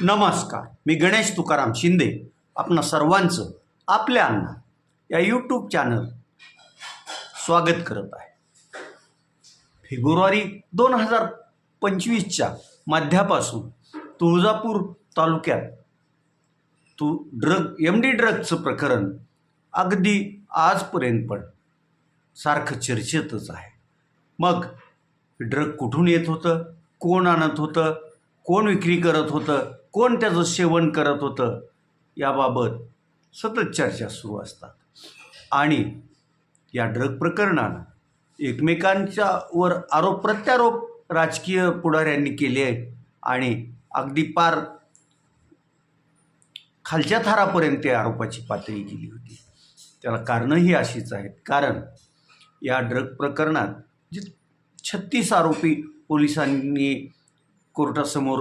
नमस्कार. मी गणेश तुकाराम शिंदे. आपणा सर्वांचं आपल्या अण्णा या यूट्यूब चॅनल स्वागत करत आहे. फेब्रुवारी दोन हजार पंचवीसच्या मध्यापासून तुळजापूर तालुक्यात तू ड्रग एम डी ड्रगचं प्रकरण अगदी आजपर्यंत पण सारखं चर्चेतच आहे. मग ड्रग कुठून येत होतं? कोण आणत होतं? कोण विक्री करत होतं? कोण त्याचं सेवन करत होतं याबाबत सतत चर्चा सुरू असतात. आणि या ड्रग प्रकरणानं एकमेकांच्या वर आरोप प्रत्यारोप राजकीय पुढाऱ्यांनी केले आहेत आणि अगदी पार खालच्या थरापर्यंत त्या आरोपाची पातळी गेली होती. त्याला कारणंही अशीच आहेत. कारण या ड्रग प्रकरणात जे छत्तीस आरोपी पोलिसांनी कोर्टासमोर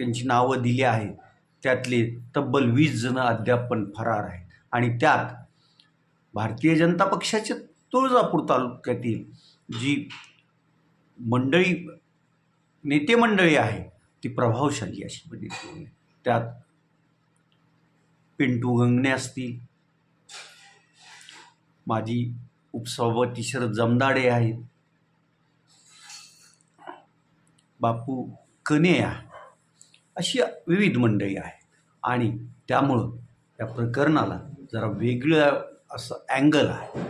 त्यांची नावं दिली आहेत. त्यातले तब्बल वीस जणं अद्याप पण फरार आहेत. आणि त्यात भारतीय जनता पक्षाच्या तुळजापूर तालुक्यातील जी मंडळी नेते मंडळी आहे ती प्रभावशाली अशी म्हणजे त्यात पिंटू गंगणे असतील. माजी उपसभापती शरद जमदाडे आहेत. बापू कनेया अशी विविध मंडळी आहे आणि त्यामुळं या प्रकरणाला जरा वेगळं असं अँगल आहे.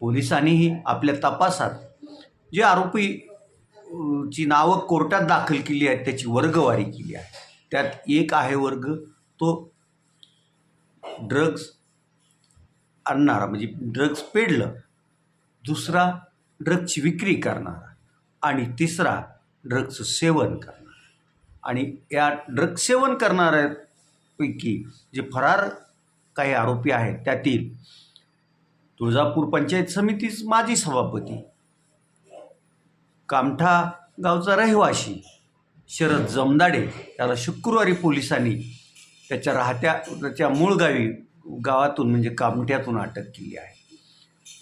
पोलिसांनीही आपल्या तपासात जे आरोपी ची नावं कोर्टात दाखल केली आहेत त्याची वर्गवारी केली आहे. त्यात एक आहे वर्ग तो ड्रग्ज आणणारा म्हणजे ड्रग्ज पेडलं. दुसरा ड्रग्जची विक्री करणारा. आणि तिसरा ड्रग्जचं सेवन करणारा. आणि या ड्रग्सेवन करणाऱ्यापैकी जे फरार काही आरोपी आहेत त्यातील तुळजापूर पंचायत समितीच माजी सभापती कामठा गावचा रहिवाशी शरद जमदाडे याला शुक्रवारी पोलिसांनी त्याच्या राहत्या त्याच्या मूळ गावी गावातून म्हणजे कामठ्यातून अटक केली आहे.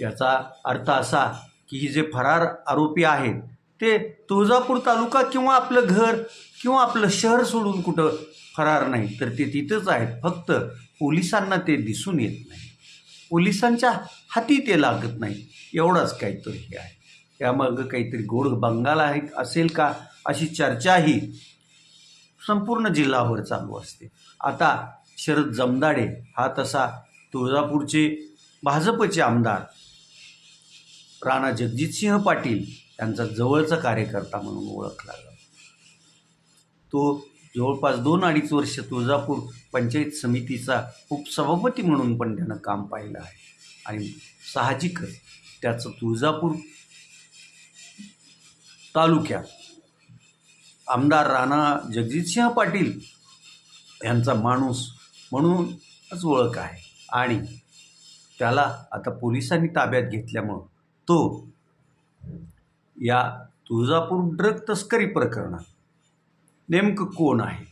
याचा अर्थ असा की ही जे फरार आरोपी आहेत ते तुळजापूर तालुका किंवा आपलं घर किंवा आपलं शहर सोडून कुठं फरार नाही तर ते तिथंच आहेत. फक्त पोलिसांना ते दिसून येत नाही. पोलिसांच्या हाती ते लागत नाही. एवढाच काहीतरी हे आहे. त्यामागं काहीतरी गोड बंगाल आहे. असेल का? अशी चर्चाही संपूर्ण जिल्हाभर चालू असते. आता शरद जमदाडे हा तसा तुळजापूरचे भाजपचे आमदार राणा जगजितसिंह पाटील यांचा जवळचा कार्यकर्ता म्हणून ओळखला जातो. तो जवळपास दोन अडीच वर्ष तुळजापूर पंचायत समितीचा उपसभापती म्हणून पण त्यानं काम पाहिलं आहे. आणि साहजिकच त्याचं तुळजापूर तालुक्यात आमदार राणा जगजितसिंह पाटील यांचा माणूस म्हणूनच ओळख आहे. आणि त्याला आता पोलिसांनी ताब्यात घेतल्यामुळं तो या तुळजापूर ड्रग तस्करी प्रकरणात नेमकं कोण आहे?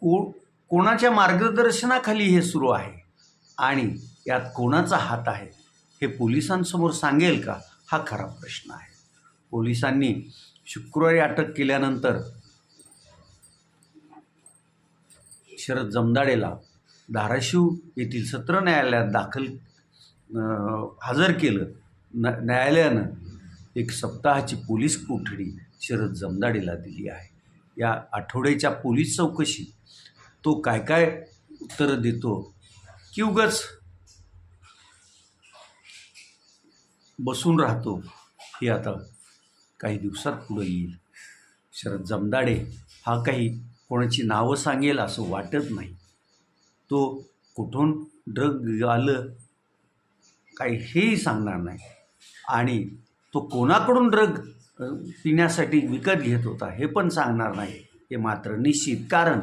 को कोणाच्या मार्गदर्शनाखाली हे सुरू आहे? आणि यात कोणाचा हात आहे? हे पोलिसांसमोर सांगेल का? हा खरा प्रश्न आहे. पोलिसांनी शुक्रवारी अटक केल्यानंतर शरद जमदाडेला धाराशिव येथील सत्र न्यायालयात दाखल हजर केलं. न न्यायालयानं एक सप्ताहाची पोलीस कोठडी शरद जमदाडेला दिली आहे. या आठवड्याच्या पोलीस चौकशी तो काय काय उत्तरं देतो? की उगाच बसून राहतो हे आता काही दिवसात पुढं येईल. शरद जमदाडे हा काही कोणाची नावं सांगेल असं वाटत नाही. तो कुठून ड्रग आलं काही हेही सांगणार नाही. आणि तो कोणाकडून ड्रग पिण्यासाठी विकत घेत होता हे पण सांगणार नाही. हे मात्र निश्चित. कारण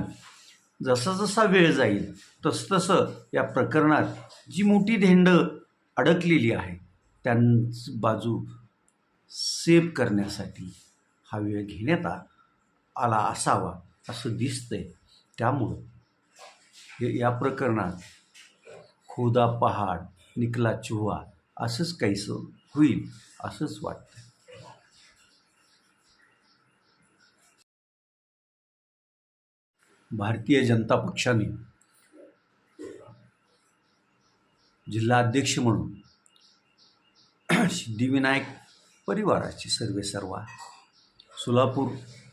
जसा जसा वेळ जाईल तसतसं या प्रकरणात जी मोठी धेंड अडकलेली आहे त्यांची बाजू सेव्ह करण्यासाठी हा वेळ घेण्यात आला असावा असं दिसतंय. त्यामुळं हे या प्रकरणात खुदा पहाड निकला चुहा असंच काहीसं होईल असंच वाटतं भारतीय जनता पक्षाने जिल्हा अध्यक्ष म्हणून सिद्धिविनायक परिवाराचे सर्वे सर्वा सोलापूर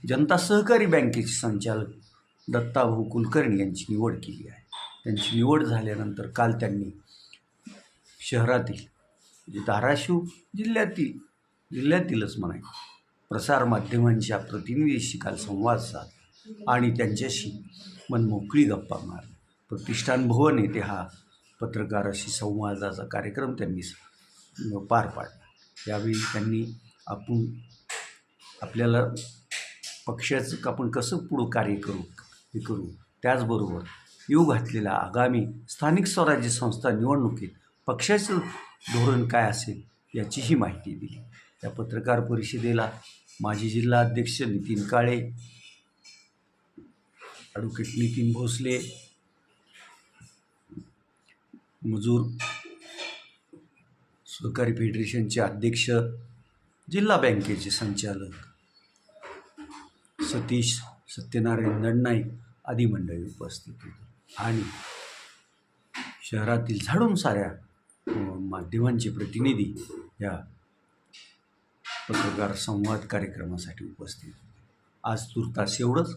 जनता सहकारी बँकेचे संचालक दत्ताभाऊ कुलकर्णी यांची निवड केली आहे. त्यांची निवड झाल्यानंतर काल त्यांनी शहरातील म्हणजे धाराशिव जिल्ह्यातील जिल्ह्यातीलच म्हणाय प्रसारमाध्यमांच्या प्रतिनिधीशी काल संवाद साधला. आणि त्यांच्याशी मनमोकळी गप्पा मार प्रतिष्ठान भवन येथे हा पत्रकाराशी संवादाचा कार्यक्रम त्यांनी पार पाडला. यावेळी त्यांनी आपण आपल्याला पक्षाचं आपण कसं पुढं कार्य करू हे करू? त्याचबरोबर येऊ घातलेला आगामी स्थानिक स्वराज्य संस्था निवडणुकीत पक्षाचं धोरण काय असेल याचीही माहिती दिली. या पत्रकार परिषदेला माजी जिल्हा अध्यक्ष नितीन काळे ॲडव्होकेट नितीन भोसले. मजूर सहकारी फेडरेशनचे अध्यक्ष जिल्हा बँकेचे संचालक सतीश सत्यनारायण दंडनाईक आदी मंडळी उपस्थित होती. आणि शहरातील झाडून साऱ्या माध्यमांचे प्रतिनिधी या पत्रकार संवाद कार्यक्रमासाठी उपस्थित आज तुर्तास एवढंच.